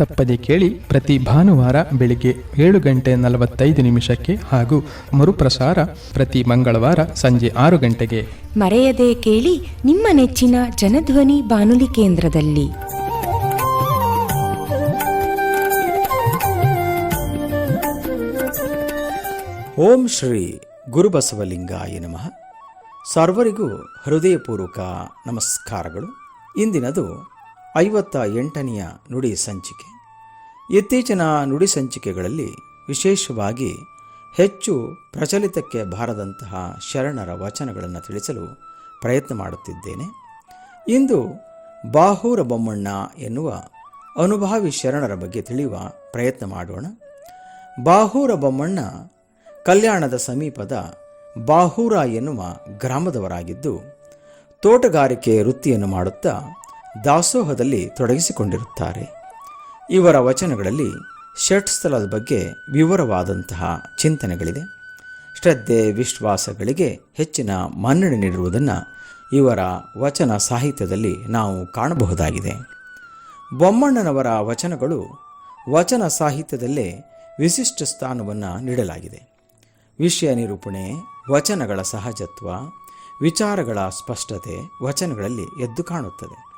ತಪ್ಪದೆ ಕೇಳಿ ಪ್ರತಿ ಭಾನುವಾರ ಬೆಳಿಗ್ಗೆ ಏಳು ಗಂಟೆ ನಲವತ್ತೈದು ನಿಮಿಷಕ್ಕೆ ಹಾಗೂ ಮರುಪ್ರಸಾರ ಪ್ರತಿ ಮಂಗಳವಾರ ಸಂಜೆ ಆರು ಗಂಟೆಗೆ. ಮರೆಯದೆ ಕೇಳಿ ನಿಮ್ಮ ನೆಚ್ಚಿನ ಜನಧ್ವನಿ ಬಾನುಲಿ ಕೇಂದ್ರದಲ್ಲಿ. ಓಂ ಶ್ರೀ ಗುರುಬಸವಲಿಂಗಾಯ ನಮಃ. ಸರ್ವರಿಗೂ ಹೃದಯಪೂರ್ವಕ ನಮಸ್ಕಾರಗಳು. ಇಂದಿನದು ಐವತ್ತ ಎಂಟನೆಯ ನುಡಿ ಸಂಚಿಕೆ. ಇತ್ತೀಚಿನ ನುಡಿ ಸಂಚಿಕೆಗಳಲ್ಲಿ ವಿಶೇಷವಾಗಿ ಹೆಚ್ಚು ಪ್ರಚಲಿತಕ್ಕೆ ಬಾರದಂತಹ ಶರಣರ ವಚನಗಳನ್ನು ತಿಳಿಸಲು ಪ್ರಯತ್ನ ಮಾಡುತ್ತಿದ್ದೇನೆ. ಇಂದು ಬಾಹೂರ ಬೊಮ್ಮಣ್ಣ ಎನ್ನುವ ಅನುಭಾವಿ ಶರಣರ ಬಗ್ಗೆ ತಿಳಿಯುವ ಪ್ರಯತ್ನ ಮಾಡೋಣ. ಬಾಹೂರ ಬೊಮ್ಮಣ್ಣ ಕಲ್ಯಾಣದ ಸಮೀಪದ ಬಾಹೂರ ಎನ್ನುವ ಗ್ರಾಮದವರಾಗಿದ್ದು, ತೋಟಗಾರಿಕೆ ವೃತ್ತಿಯನ್ನು ಮಾಡುತ್ತಾ ದಾಸೋಹದಲ್ಲಿ ತೊಡಗಿಸಿಕೊಂಡಿರುತ್ತಾರೆ. ಇವರ ವಚನಗಳಲ್ಲಿ ಷಟ್ಸ್ಥಲದ ಬಗ್ಗೆ ವಿವರವಾದಂತಹ ಚಿಂತನೆಗಳಿದೆ. ಶ್ರದ್ಧೆ, ವಿಶ್ವಾಸಗಳಿಗೆ ಹೆಚ್ಚಿನ ಮನ್ನಣೆ ನೀಡಿರುವುದನ್ನು ಇವರ ವಚನ ಸಾಹಿತ್ಯದಲ್ಲಿ ನಾವು ಕಾಣಬಹುದಾಗಿದೆ. ಬೊಮ್ಮಣ್ಣನವರ ವಚನಗಳು ವಚನ ಸಾಹಿತ್ಯದಲ್ಲೇ ವಿಶಿಷ್ಟ ಸ್ಥಾನವನ್ನು ನೀಡಲಾಗಿದೆ. ವಿಷಯ ನಿರೂಪಣೆ, ವಚನಗಳ ಸಹಜತ್ವ, ವಿಚಾರಗಳ ಸ್ಪಷ್ಟತೆ ವಚನಗಳಲ್ಲಿ ಎದ್ದು ಕಾಣುತ್ತದೆ.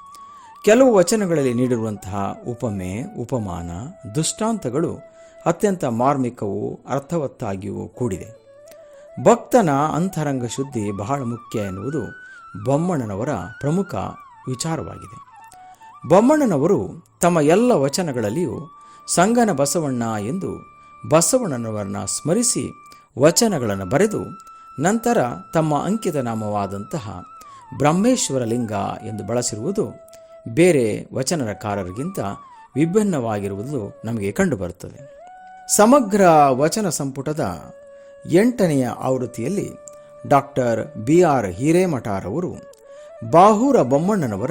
ಕೆಲವು ವಚನಗಳಲ್ಲಿ ನೀಡಿರುವಂತಹ ಉಪಮೆ, ಉಪಮಾನ, ದುಷ್ಟಾಂತಗಳು ಅತ್ಯಂತ ಮಾರ್ಮಿಕವೂ ಅರ್ಥವತ್ತಾಗಿಯೂ ಕೂಡಿದೆ. ಭಕ್ತನ ಅಂತರಂಗ ಶುದ್ಧಿ ಬಹಳ ಮುಖ್ಯ ಎನ್ನುವುದು ಬೊಮ್ಮಣ್ಣನವರ ಪ್ರಮುಖ ವಿಚಾರವಾಗಿದೆ. ಬೊಮ್ಮಣ್ಣನವರು ತಮ್ಮ ಎಲ್ಲ ವಚನಗಳಲ್ಲಿಯೂ ಸಂಗನ ಬಸವಣ್ಣ ಎಂದು ಬಸವಣ್ಣನವರನ್ನ ಸ್ಮರಿಸಿ ವಚನಗಳನ್ನು ಬರೆದು ನಂತರ ತಮ್ಮ ಅಂಕಿತ ನಾಮವಾದಂತಹ ಬ್ರಹ್ಮೇಶ್ವರ ಲಿಂಗ ಎಂದು ಬಳಸಿರುವುದು ಬೇರೆ ವಚನಕಾರರಿಗಿಂತ ವಿಭಿನ್ನವಾಗಿರುವುದು ನಮಗೆ ಕಂಡುಬರುತ್ತದೆ. ಸಮಗ್ರ ವಚನ ಸಂಪುಟದ ಎಂಟನೆಯ ಆವೃತ್ತಿಯಲ್ಲಿ ಡಾಕ್ಟರ್ ಬಿ ಆರ್ ಹಿರೇಮಠಾರವರು ಬಾಹೂರ ಬೊಮ್ಮಣ್ಣನವರ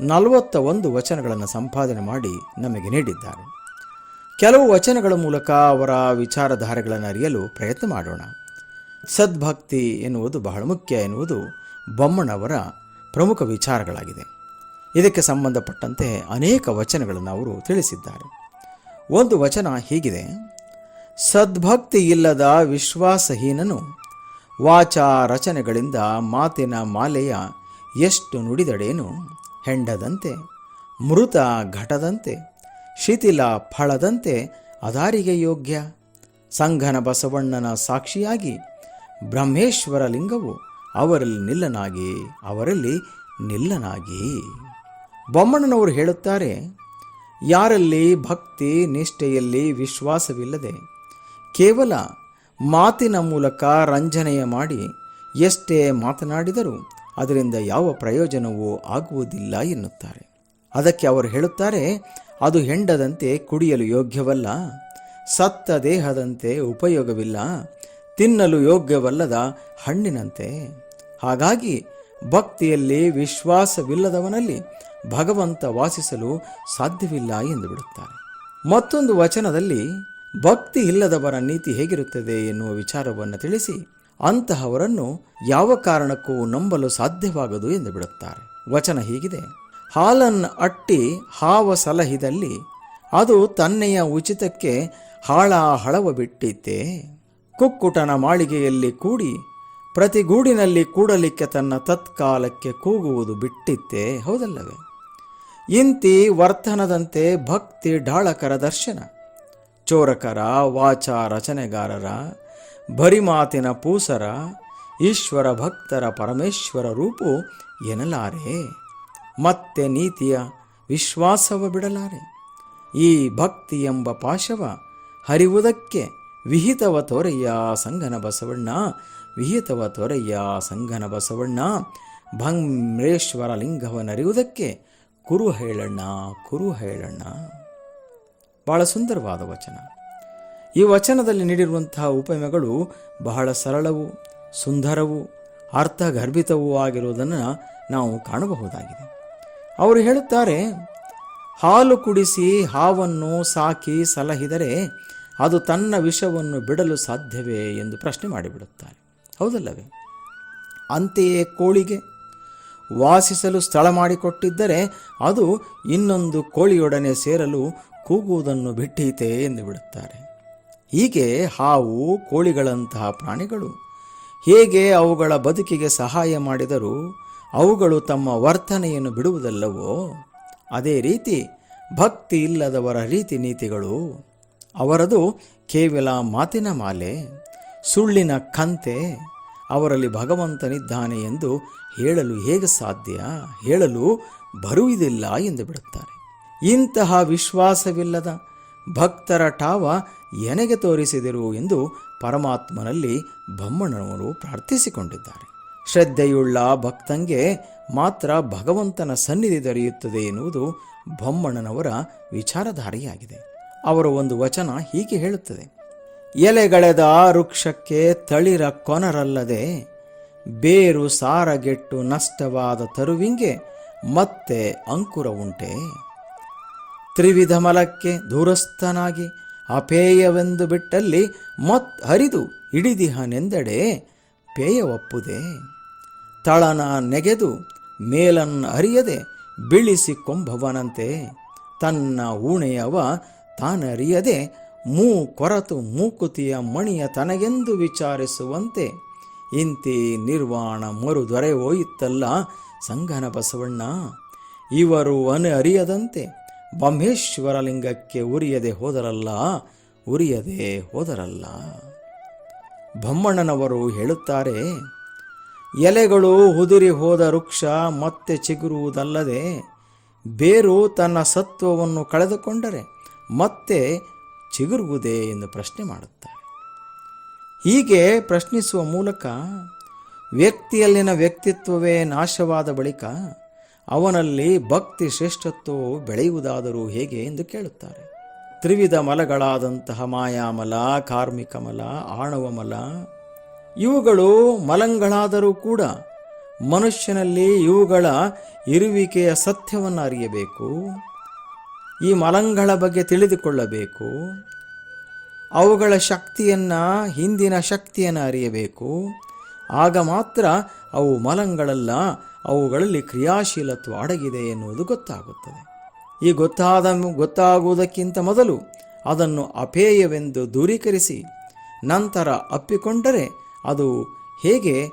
ನಲವತ್ತ ಒಂದು ವಚನಗಳನ್ನು ಸಂಪಾದನೆ ಮಾಡಿ ನಮಗೆ ನೀಡಿದ್ದಾರೆ. ಕೆಲವು ವಚನಗಳ ಮೂಲಕ ಅವರ ವಿಚಾರಧಾರೆಗಳನ್ನು ಅರಿಯಲು ಪ್ರಯತ್ನ ಮಾಡೋಣ. ಸದ್ಭಕ್ತಿ ಎನ್ನುವುದು ಬಹಳ ಮುಖ್ಯ ಎನ್ನುವುದು ಬೊಮ್ಮಣ್ಣವರ ಪ್ರಮುಖ ವಿಚಾರಗಳಾಗಿದೆ. ಇದಕ್ಕೆ ಸಂಬಂಧಪಟ್ಟಂತೆ ಅನೇಕ ವಚನಗಳನ್ನು ಅವರು ತಿಳಿಸಿದ್ದಾರೆ. ಒಂದು ವಚನ ಹೀಗಿದೆ, ಸದ್ಭಕ್ತಿ ಇಲ್ಲದ ವಿಶ್ವಾಸಹೀನನು ವಾಚಾ ರಚನೆಗಳಿಂದ ಮಾತಿನ ಮಾಲೆಯ ಎಷ್ಟು ನುಡಿದಡೇನು? ಹೆಂಡದಂತೆ, ಮೃತ ಘಟದಂತೆ, ಶಿಥಿಲ ಫಳದಂತೆ ಅದಾರಿಗೆ ಯೋಗ್ಯ? ಸಂಘನ ಬಸವಣ್ಣನ ಸಾಕ್ಷಿಯಾಗಿ ಬ್ರಹ್ಮೇಶ್ವರ ಲಿಂಗವು ಅವರಲ್ಲಿ ನಿಲ್ಲನಾಗಿ ಅವರಲ್ಲಿ ನಿಲ್ಲನಾಗಿ. ಬೊಮ್ಮಣ್ಣನವರು ಹೇಳುತ್ತಾರೆ, ಯಾರಲ್ಲಿ ಭಕ್ತಿ, ನಿಷ್ಠೆಯಲ್ಲಿ ವಿಶ್ವಾಸವಿಲ್ಲದೆ ಕೇವಲ ಮಾತಿನ ಮೂಲಕ ರಂಜನೆಯ ಮಾಡಿ ಎಷ್ಟೇ ಮಾತನಾಡಿದರೂ ಅದರಿಂದ ಯಾವ ಪ್ರಯೋಜನವೂ ಆಗುವುದಿಲ್ಲ ಎನ್ನುತ್ತಾರೆ. ಅದಕ್ಕೆ ಅವರು ಹೇಳುತ್ತಾರೆ, ಅದು ಹೆಂಡದಂತೆ ಕುಡಿಯಲು ಯೋಗ್ಯವಲ್ಲ, ಸತ್ತ ದೇಹದಂತೆ ಉಪಯೋಗವಿಲ್ಲ, ತಿನ್ನಲು ಯೋಗ್ಯವಲ್ಲದ ಹಣ್ಣಿನಂತೆ. ಹಾಗಾಗಿ ಭಕ್ತಿಯಲ್ಲಿ ವಿಶ್ವಾಸವಿಲ್ಲದವನಲ್ಲಿ ಭಗವಂತ ವಾಸಿಸಲು ಸಾಧ್ಯವಿಲ್ಲ ಎಂದು ಬಿಡುತ್ತಾರೆ. ಮತ್ತೊಂದು ವಚನದಲ್ಲಿ, ಭಕ್ತಿ ಇಲ್ಲದವರ ನೀತಿ ಹೇಗಿರುತ್ತದೆ ಎನ್ನುವ ವಿಚಾರವನ್ನು ತಿಳಿಸಿ, ಅಂತಹವರನ್ನು ಯಾವ ಕಾರಣಕ್ಕೂ ನಂಬಲು ಸಾಧ್ಯವಾಗದು ಎಂದು ಬಿಡುತ್ತಾರೆ. ವಚನ ಹೀಗಿದೆ ಹಾಲನ್ನು ಅಟ್ಟಿ ಹಾವ ಸಲಹಿದಲ್ಲಿ, ಅದು ತನ್ನೆಯ ಉಚಿತಕ್ಕೆ ಹಾಳ ಹಳವ ಬಿಟ್ಟಿತ್ತೆ ಕುಕ್ಕುಟನ ಮಾಳಿಗೆಯಲ್ಲಿ ಕೂಡಿ ಪ್ರತಿ ಗೂಡಿನಲ್ಲಿ ಕೂಡಲಿಕ್ಕೆ ತನ್ನ ತತ್ಕಾಲಕ್ಕೆ ಕೂಗುವುದು ಬಿಟ್ಟಿತ್ತೆ. ಹೌದಲ್ಲವೇ? ಇಂತಿ ವರ್ತನದಂತೆ ಭಕ್ತಿ ಢಾಳಕರ ದರ್ಶನ. ಚೋರಕರ, ವಾಚ ರಚನೆಗಾರರ ಬರಿಮಾತಿನ ಪೂಸರ, ಈಶ್ವರ ಭಕ್ತರ ಪರಮೇಶ್ವರ ರೂಪು ಎನ್ನಲಾರೆ. ಮತ್ತೆ ನೀತಿಯ ವಿಶ್ವಾಸವ ಬಿಡಲಾರೆ. ಈ ಭಕ್ತಿ ಎಂಬ ಪಾಶವ ಹರಿವುದಕ್ಕೆ ವಿಹಿತವ ತೋರೆಯ ಸಂಗನ ಬಸವಣ್ಣ ವಿಹಿತವ ತೊರೆಯ ಸಂಗನ ಬಸವಣ್ಣ? ಭಂಗ್ರೇಶ್ವರ ಲಿಂಗವನರಿಯುವುದಕ್ಕೆ ಕುರು ಹೇಳಣ್ಣ ಕುರು ಹೇಳಣ್ಣ. ಬಹಳ ಸುಂದರವಾದ ವಚನ. ಈ ವಚನದಲ್ಲಿ ನೀಡಿರುವಂತಹ ಉಪಮೆಗಳು ಬಹಳ ಸರಳವು, ಸುಂದರವು, ಅರ್ಥಗರ್ಭಿತವೂ ಆಗಿರುವುದನ್ನು ನಾವು ಕಾಣಬಹುದಾಗಿದೆ. ಅವರು ಹೇಳುತ್ತಾರೆ, ಹಾಲು ಕುಡಿಸಿ ಹಾವನ್ನು ಸಾಕಿ ಸಲಹಿದರೆ ಅದು ತನ್ನ ವಿಷವನ್ನು ಬಿಡಲು ಸಾಧ್ಯವೇ ಎಂದು ಪ್ರಶ್ನೆ ಮಾಡಿಬಿಡುತ್ತಾರೆ. ಹೌದಲ್ಲವೇ? ಅಂತೆಯೇ ಕೋಳಿಗೆ ವಾಸಿಸಲು ಸ್ಥಳ ಮಾಡಿಕೊಟ್ಟಿದ್ದರೆ ಅದು ಇನ್ನೊಂದು ಕೋಳಿಯೊಡನೆ ಸೇರಲು ಕೂಗುವುದನ್ನು ಬಿಟ್ಟೀತೆ ಎಂದು ಬಿಡುತ್ತಾರೆ. ಹೀಗೆ ಹಾವು ಕೋಳಿಗಳಂತಹ ಪ್ರಾಣಿಗಳು ಹೇಗೆ ಅವುಗಳ ಬದುಕಿಗೆ ಸಹಾಯ ಮಾಡಿದರೂ ಅವುಗಳು ತಮ್ಮ ವರ್ತನೆಯನ್ನು ಬಿಡುವುದಲ್ಲವೋ? ಅದೇ ರೀತಿ ಭಕ್ತಿ ಇಲ್ಲದವರ ರೀತಿ ನೀತಿಗಳು ಅವರದು ಕೇವಲ ಮಾತಿನ ಮಾಲೆ. ಸುಳ್ಳಿನ ಕಂತೆ ಅವರಲ್ಲಿ ಭಗವಂತನಿದ್ದಾನೆ ಎಂದು ಹೇಳಲು ಹೇಗೆ ಸಾಧ್ಯ? ಹೇಳಲು ಬರುವುದಿಲ್ಲ ಎಂದು ಬಿಡುತ್ತಾರೆ. ಇಂತಹ ವಿಶ್ವಾಸವಿಲ್ಲದ ಭಕ್ತರ ಟಾವ ಎನೆಗೆ ತೋರಿಸಿದರು ಎಂದು ಪರಮಾತ್ಮನಲ್ಲಿ ಬಮ್ಮಣ್ಣನವರು ಪ್ರಾರ್ಥಿಸಿಕೊಂಡಿದ್ದಾರೆ. ಶ್ರದ್ಧೆಯುಳ್ಳ ಭಕ್ತಂಗೆ ಮಾತ್ರ ಭಗವಂತನ ಸನ್ನಿಧಿ ದೊರೆಯುತ್ತದೆ ಎನ್ನುವುದು ಬೊಮ್ಮಣ್ಣನವರ ವಿಚಾರಧಾರೆಯಾಗಿದೆ. ಅವರ ಒಂದು ವಚನ ಹೀಗೆ ಹೇಳುತ್ತದೆ. ಎಲೆಗಳೆದ ಆ ವೃಕ್ಷಕ್ಕೆ ತಳಿರ ಕೊನರಲ್ಲದೆ ಬೇರು ಸಾರಗೆಟ್ಟು ನಷ್ಟವಾದ ತರುವಿಂಗೆ ಮತ್ತೆ ಅಂಕುರ ಉಂಟೆ. ತ್ರಿವಿಧ ಮಲಕ್ಕೆ ದೂರಸ್ಥನಾಗಿ ಅಪೇಯವೆಂದು ಬಿಟ್ಟಲ್ಲಿ ಮತ್ ಹರಿದು ಹಿಡಿದಿಹನೆಂದೆಡೆ ಪೇಯ ಒಪ್ಪುದೆ ತಳನ ನೆಗೆದು ಮೇಲನ್ನ ಅರಿಯದೆ ಬಿಳಿಸಿಕೊಂಬವನಂತೆ ತನ್ನ ಊಣೆಯವ ತಾನರಿಯದೆ ಮೂ ಕೊರತು ಮೂಕುತಿಯ ಮಣಿಯ ತನಗೆಂದು ವಿಚಾರಿಸುವಂತೆ ಇಂತಿ ನಿರ್ವಾಣ ಮರು ದೊರೆ ಹೋಯಿತಲ್ಲ ಸಂಗನ ಬಸವಣ್ಣ ಇವರು ಅನು ಅರಿಯದಂತೆ ಲಿಂಗಕ್ಕೆ ಉರಿಯದೆ ಹೋದರಲ್ಲ ಉರಿಯದೆ ಹೋದರಲ್ಲ. ಬೊಮ್ಮಣ್ಣನವರು ಹೇಳುತ್ತಾರೆ, ಎಲೆಗಳು ಉದುರಿ ಹೋದ ವೃಕ್ಷ ಮತ್ತೆ ಚಿಗುರುವುದಲ್ಲದೆ, ಬೇರು ತನ್ನ ಸತ್ವವನ್ನು ಕಳೆದುಕೊಂಡರೆ ಮತ್ತೆ ಚಿಗುರುವುದೇ ಎಂದು ಪ್ರಶ್ನೆ ಮಾಡುತ್ತಾರೆ. ಹೀಗೆ ಪ್ರಶ್ನಿಸುವ ಮೂಲಕ ವ್ಯಕ್ತಿಯಲ್ಲಿನ ವ್ಯಕ್ತಿತ್ವವೇ ನಾಶವಾದ ಬಳಿಕ ಅವನಲ್ಲಿ ಭಕ್ತಿ ಶ್ರೇಷ್ಠತ್ವವು ಬೆಳೆಯುವುದಾದರೂ ಹೇಗೆ ಎಂದು ಕೇಳುತ್ತಾರೆ. ತ್ರಿವಿಧ ಮಲಗಳಾದಂತಹ ಮಾಯಾಮಲ, ಕಾರ್ಮಿಕ ಮಲ, ಆಣವ ಮಲ, ಇವುಗಳು ಮಲಂಗಳಾದರೂ ಕೂಡ ಮನುಷ್ಯನಲ್ಲಿ ಇವುಗಳ ಇರುವಿಕೆಯ ಸತ್ಯವನ್ನು ಅರಿಯಬೇಕು ಈ ಮಲಂಗಳ ಬಗ್ಗೆ ತಿಳಿದುಕೊಳ್ಳಬೇಕು. ಅವುಗಳ ಶಕ್ತಿಯನ್ನು ಹಿಂದಿನ ಶಕ್ತಿಯನ್ನು ಅರಿಯಬೇಕು. ಆಗ ಮಾತ್ರ ಅವು ಮಲಂಗಳಲ್ಲ, ಅವುಗಳಲ್ಲಿ ಕ್ರಿಯಾಶೀಲತ್ವ ಅಡಗಿದೆ ಎನ್ನುವುದು ಗೊತ್ತಾಗುತ್ತದೆ. ಈ ಗೊತ್ತಾದ, ಗೊತ್ತಾಗುವುದಕ್ಕಿಂತ ಮೊದಲು ಅದನ್ನು ಅಪೇಯವೆಂದು ದೂರೀಕರಿಸಿ, ನಂತರ ಅಪ್ಪಿಕೊಂಡರೆ ಅದು ಹೇಗೆ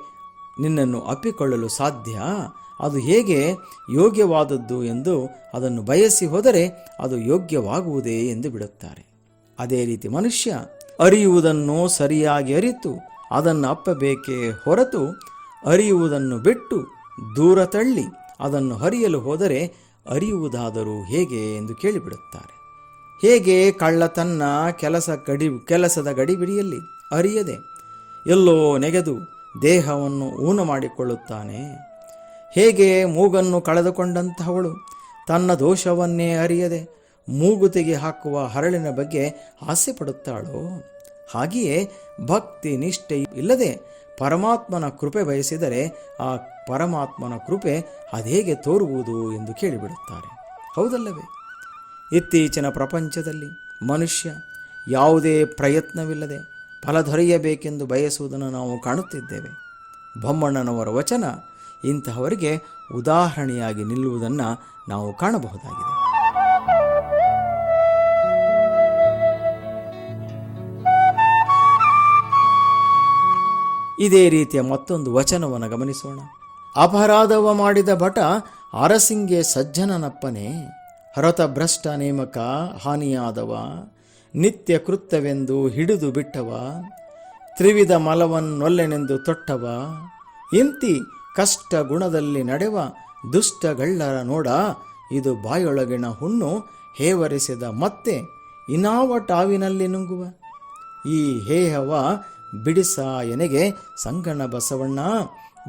ನಿನ್ನನ್ನು ಅಪ್ಪಿಕೊಳ್ಳಲು ಸಾಧ್ಯ? ಅದು ಹೇಗೆ ಯೋಗ್ಯವಾದದ್ದು ಎಂದು ಅದನ್ನು ಬಯಸಿ ಹೋದರೆ ಅದು ಯೋಗ್ಯವಾಗುವುದೇ ಎಂದು ಬಿಡುತ್ತಾರೆ. ಅದೇ ರೀತಿ ಮನುಷ್ಯ ಅರಿಯುವುದನ್ನು ಸರಿಯಾಗಿ ಅರಿತು ಅದನ್ನು ಅಪ್ಪಬೇಕೇ ಹೊರತು ಅರಿಯುವುದನ್ನು ಬಿಟ್ಟು ದೂರ ತಳ್ಳಿ ಅದನ್ನು ಹರಿಯಲು ಹೋದರೆ ಅರಿಯುವುದಾದರೂ ಹೇಗೆ ಎಂದು ಕೇಳಿಬಿಡುತ್ತಾರೆ. ಹೇಗೆ ಕಳ್ಳ ತನ್ನ ಕೆಲಸ ಗಡಿ ಕೆಲಸದ ಗಡಿಬಿಡಿಯಲ್ಲಿ ಅರಿಯದೆ ಎಲ್ಲೋ ನೆಗೆದು ದೇಹವನ್ನು ಊನ ಮಾಡಿಕೊಳ್ಳುತ್ತಾನೆ ಹೇಗೆ ಮೂಗನ್ನು ಕಳೆದುಕೊಂಡಂತಹವಳು? ತನ್ನ ದೋಷವನ್ನೇ ಅರಿಯದೆ ಮೂಗುತಿಗೆ ಹಾಕುವ ಹರಳಿನ ಬಗ್ಗೆ ಆಸೆ ಪಡುತ್ತಾಳೋ ಹಾಗೆಯೇ ಭಕ್ತಿ ನಿಷ್ಠೆ ಇಲ್ಲದೆ ಪರಮಾತ್ಮನ ಕೃಪೆ ಬಯಸಿದರೆ ಆ ಪರಮಾತ್ಮನ ಕೃಪೆ ಅದೇಗೆ ತೋರುವುದು ಎಂದು ಕೇಳಿಬಿಡುತ್ತಾರೆ. ಹೌದಲ್ಲವೇ? ಇತ್ತೀಚಿನ ಪ್ರಪಂಚದಲ್ಲಿ ಮನುಷ್ಯ ಯಾವುದೇ ಪ್ರಯತ್ನವಿಲ್ಲದೆ ಫಲ ದೊರೆಯಬೇಕೆಂದು ಬಯಸುವುದನ್ನು ನಾವು ಕಾಣುತ್ತಿದ್ದೇವೆ. ಬೊಮ್ಮಣ್ಣನವರ ವಚನ ಇಂತಹವರಿಗೆ ಉದಾಹರಣೆಯಾಗಿ ನಿಲ್ಲುವುದನ್ನು ನಾವು ಕಾಣಬಹುದಾಗಿದೆ. ಇದೇ ರೀತಿಯ ಮತ್ತೊಂದು ವಚನವನ್ನು ಗಮನಿಸೋಣ. ಅಪರಾಧವ ಮಾಡಿದ ಭಟ ಅರಸಿಂಗೆ ಸಜ್ಜನನಪ್ಪನೆ, ಹರತ ಭ್ರಷ್ಟ ನೇಮಕ ಹಾನಿಯಾದವ, ನಿತ್ಯ ಕೃತ್ಯವೆಂದು ಹಿಡಿದು ಬಿಟ್ಟವ, ತ್ರಿವಿಧ ಮಲವನ್ನೊಲ್ಲೆನೆಂದು ತೊಟ್ಟವ, ಇಂತಿ ಕಷ್ಟ ಗುಣದಲ್ಲಿ ನಡೆವ ದುಷ್ಟಗಳ್ಳರ ನೋಡ, ಇದು ಬಾಯೊಳಗಿನ ಹುಣ್ಣು ಹೇವರಿಸಿದ ಮತ್ತೆ ಇನಾವ ಟಾವಿನಲ್ಲಿ ನುಂಗುವ. ಈ ಹೇಹವ ಬಿಡಿಸ ಎನೆಗೆ ಸಂಗಣ ಬಸವಣ್ಣ,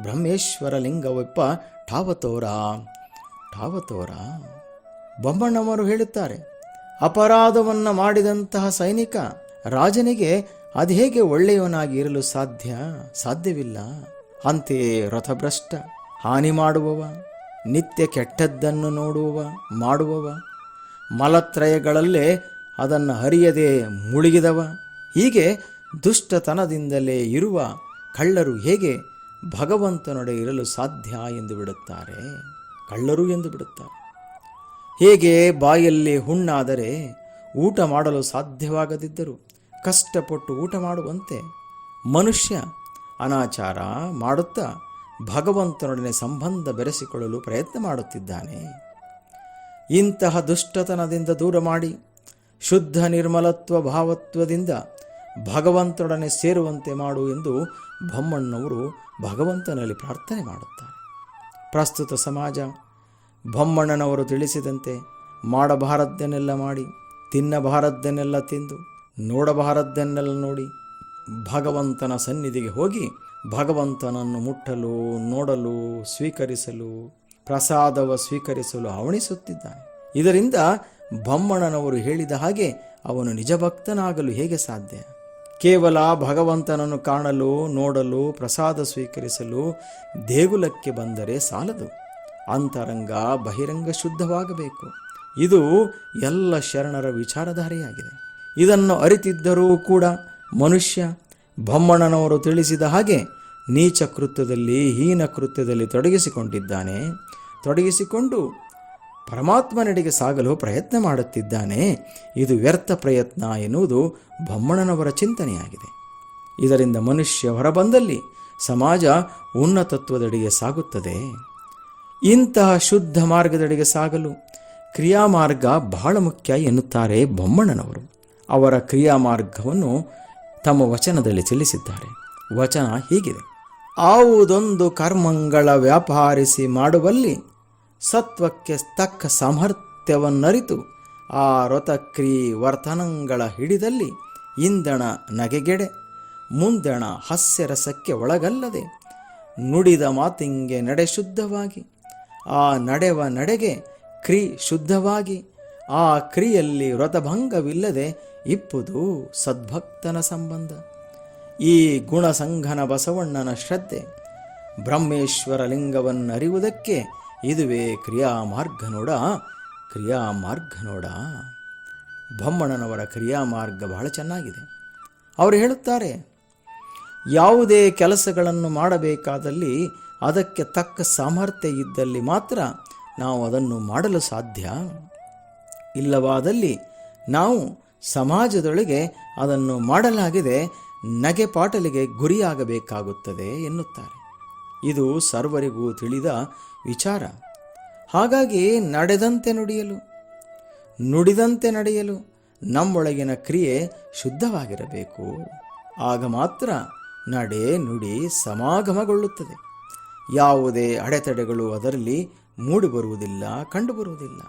ಬ್ರಹ್ಮೇಶ್ವರ ಲಿಂಗವಪ್ಪ ಠಾವತೋರ ಠಾವತೋರ. ಬೊಮ್ಮಣ್ಣವರು ಹೇಳುತ್ತಾರೆ, ಅಪರಾಧವನ್ನು ಮಾಡಿದಂತಹ ಸೈನಿಕ ರಾಜನಿಗೆ ಅದು ಹೇಗೆ ಒಳ್ಳೆಯವನಾಗಿ ಇರಲು ಸಾಧ್ಯ, ಸಾಧ್ಯವಿಲ್ಲ. ಅಂತೆಯೇ ರಥಭ್ರಷ್ಟ. ಹಾನಿ ಮಾಡುವವ, ನಿತ್ಯ ಕೆಟ್ಟದ್ದನ್ನು ನೋಡುವವ, ಮಾಡುವವ. ಮಲತ್ರಯಗಳಲ್ಲೇ ಅದನ್ನು ಹರಿಯದೆ ಮುಳುಗಿದವ. ಹೀಗೆ ದುಷ್ಟತನದಿಂದಲೇ ಇರುವ ಕಳ್ಳರು ಹೇಗೆ ಭಗವಂತನೊಡೆ ಇರಲು ಸಾಧ್ಯ ಎಂದು ಬಿಡುತ್ತಾರೆ? ಕಳ್ಳರು ಎಂದು ಬಿಡುತ್ತಾರೆ. ಹೇಗೆ ಬಾಯಲ್ಲಿ ಹುಣ್ಣಾದರೆ ಊಟ ಮಾಡಲು ಸಾಧ್ಯವಾಗದಿದ್ದರೂ ಕಷ್ಟಪಟ್ಟು ಊಟ ಮಾಡುವಂತೆ ಮನುಷ್ಯ ಅನಾಚಾರ ಮಾಡುತ್ತಾ ಭಗವಂತನೊಡನೆ ಸಂಬಂಧ ಬೆರೆಸಿಕೊಳ್ಳಲು ಪ್ರಯತ್ನ ಮಾಡುತ್ತಿದ್ದಾನೆ. ಇಂತಹ ದುಷ್ಟತನದಿಂದ ದೂರ ಮಾಡಿ, ಶುದ್ಧ ನಿರ್ಮಲತ್ವ ಭಾವತ್ವದಿಂದ ಭಗವಂತನೊಡನೆ ಸೇರುವಂತೆ ಮಾಡು ಎಂದು ಬೊಮ್ಮಣ್ಣವರು ಭಗವಂತನಲ್ಲಿ ಪ್ರಾರ್ಥನೆ ಮಾಡುತ್ತಾರೆ. ಪ್ರಸ್ತುತ ಸಮಾಜ ಬೊಮ್ಮಣ್ಣನವರು ತಿಳಿಸಿದಂತೆ ಮಾಡಬಾರದ್ದನ್ನೆಲ್ಲ ಮಾಡಿ, ತಿನ್ನಬಾರದ್ದನ್ನೆಲ್ಲ ತಿಂದು, ನೋಡಬಾರದ್ದನ್ನೆಲ್ಲ ನೋಡಿ ಭಗವಂತನ ಸನ್ನಿಧಿಗೆ ಹೋಗಿ ಭಗವಂತನನ್ನು ಮುಟ್ಟಲು, ನೋಡಲು, ಸ್ವೀಕರಿಸಲು, ಪ್ರಸಾದವ ಸ್ವೀಕರಿಸಲು ಅವಣಿಸುತ್ತಿದ್ದಾನೆ ಇದರಿಂದ ಬಮ್ಮಣ್ಣನವರು ಹೇಳಿದ ಹಾಗೆ ಅವನು ನಿಜ ಭಕ್ತನಾಗಲು ಹೇಗೆ ಸಾಧ್ಯ? ಕೇವಲ ಭಗವಂತನನ್ನು ಕಾಣಲು, ನೋಡಲು, ಪ್ರಸಾದ ಸ್ವೀಕರಿಸಲು ದೇಗುಲಕ್ಕೆ ಬಂದರೆ ಸಾಲದು. ಅಂತರಂಗ ಬಹಿರಂಗ ಶುದ್ಧವಾಗಬೇಕು. ಇದು ಎಲ್ಲ ಶರಣರ ವಿಚಾರಧಾರೆಯಾಗಿದೆ. ಇದನ್ನು ಅರಿತಿದ್ದರೂ ಕೂಡ ಮನುಷ್ಯ ಬೊಮ್ಮಣ್ಣನವರು ತಿಳಿಸಿದ ಹಾಗೆ ನೀಚ ಕೃತ್ಯದಲ್ಲಿ, ಹೀನ ಕೃತ್ಯದಲ್ಲಿ ತೊಡಗಿಸಿಕೊಂಡಿದ್ದಾನೆ. ತೊಡಗಿಸಿಕೊಂಡು ಪರಮಾತ್ಮನೆಡೆಗೆ ಸಾಗಲು ಪ್ರಯತ್ನ ಮಾಡುತ್ತಿದ್ದಾನೆ. ಇದು ವ್ಯರ್ಥ ಪ್ರಯತ್ನ ಎನ್ನುವುದು ಬೊಮ್ಮಣ್ಣನವರ ಚಿಂತನೆಯಾಗಿದೆ. ಇದರಿಂದ ಮನುಷ್ಯ ಹೊರಬಂದಲ್ಲಿ ಸಮಾಜ ಉನ್ನತತ್ವದೆಡೆಗೆ ಸಾಗುತ್ತದೆ. ಇಂತಹ ಶುದ್ಧ ಮಾರ್ಗದೆಡೆಗೆ ಸಾಗಲು ಕ್ರಿಯಾಮಾರ್ಗ ಬಹಳ ಮುಖ್ಯ ಎನ್ನುತ್ತಾರೆ ಬೊಮ್ಮಣ್ಣನವರು ಅವರ ಕ್ರಿಯಾಮಾರ್ಗವನ್ನು ತಮ್ಮ ವಚನದಲ್ಲಿ ತಿಳಿಸಿದ್ದಾರೆ. ವಚನ ಹೀಗಿದೆ. ಆವುದೊಂದು ಕರ್ಮಂಗಳ ವ್ಯಾಪಾರಿಸಿ ಮಾಡುವಲ್ಲಿ ಸತ್ವಕ್ಕೆ ತಕ್ಕ ಸಾಮರ್ಥ್ಯವನ್ನರಿತು. ಆ ರಥಕ್ರಿ ವರ್ತನಗಳ ಹಿಡಿದಲ್ಲಿ ಇಂದಣ ನಗೆಗೆಡೆ, ಮುಂದಣ ಹಾಸ್ಯರಸಕ್ಕೆ ಒಳಗಲ್ಲದೆ, ನುಡಿದ ಮಾತಿಂಗೆ ನಡೆ ಶುದ್ಧವಾಗಿ, ಆ ನಡೆವ ನಡೆಗೆ ಕ್ರಿ ಶುದ್ಧವಾಗಿ, ಆ ಕ್ರಿಯಲ್ಲಿ ವ್ರತಭಂಗವಿಲ್ಲದೆ ಇಪ್ಪುದು ಸದ್ಭಕ್ತನ ಸಂಬಂಧ. ಈ ಗುಣಸಂಘನ ಬಸವಣ್ಣನ ಶ್ರದ್ಧೆ ಬ್ರಹ್ಮೇಶ್ವರ ಲಿಂಗವನ್ನರಿಯುವುದಕ್ಕೆ ಇದುವೇ ಕ್ರಿಯಾ ಮಾರ್ಗ ನೋಡ ಕ್ರಿಯಾ ಮಾರ್ಗ ನೋಡ ಬೊಮ್ಮಣ್ಣನವರ ಕ್ರಿಯಾ ಮಾರ್ಗ ಬಹಳ ಚೆನ್ನಾಗಿದೆ. ಅವರು ಹೇಳುತ್ತಾರೆ, ಯಾವುದೇ ಕೆಲಸಗಳನ್ನು ಮಾಡಬೇಕಾದಲ್ಲಿ ಅದಕ್ಕೆ ತಕ್ಕ ಸಾಮರ್ಥ್ಯ ಇದ್ದಲ್ಲಿ ಮಾತ್ರ ನಾವು ಅದನ್ನು ಮಾಡಲು ಸಾಧ್ಯ. ಇಲ್ಲವಾದಲ್ಲಿ ನಾವು ಸಮಾಜದೊಳಗೆ ಅದನ್ನು ಮಾಡಲಾಗಿದೆ, ನಗೆ ಪಾಟಲಿಗೆ ಗುರಿಯಾಗಬೇಕಾಗುತ್ತದೆ ಎನ್ನುತ್ತಾರೆ. ಇದು ಸರ್ವರಿಗೂ ತಿಳಿದ ವಿಚಾರ. ಹಾಗಾಗಿ ನಡೆದಂತೆ ನುಡಿಯಲು, ನುಡಿದಂತೆ ನಡೆಯಲು ನಮ್ಮೊಳಗಿನ ಕ್ರಿಯೆ ಶುದ್ಧವಾಗಿರಬೇಕು. ಆಗ ಮಾತ್ರ ನಡೆ ನುಡಿ ಸಮಾಗಮಗೊಳ್ಳುತ್ತದೆ. ಯಾವುದೇ ಅಡೆತಡೆಗಳು ಅದರಲ್ಲಿ ಮೂಡಿಬರುವುದಿಲ್ಲ, ಕಂಡುಬರುವುದಿಲ್ಲ.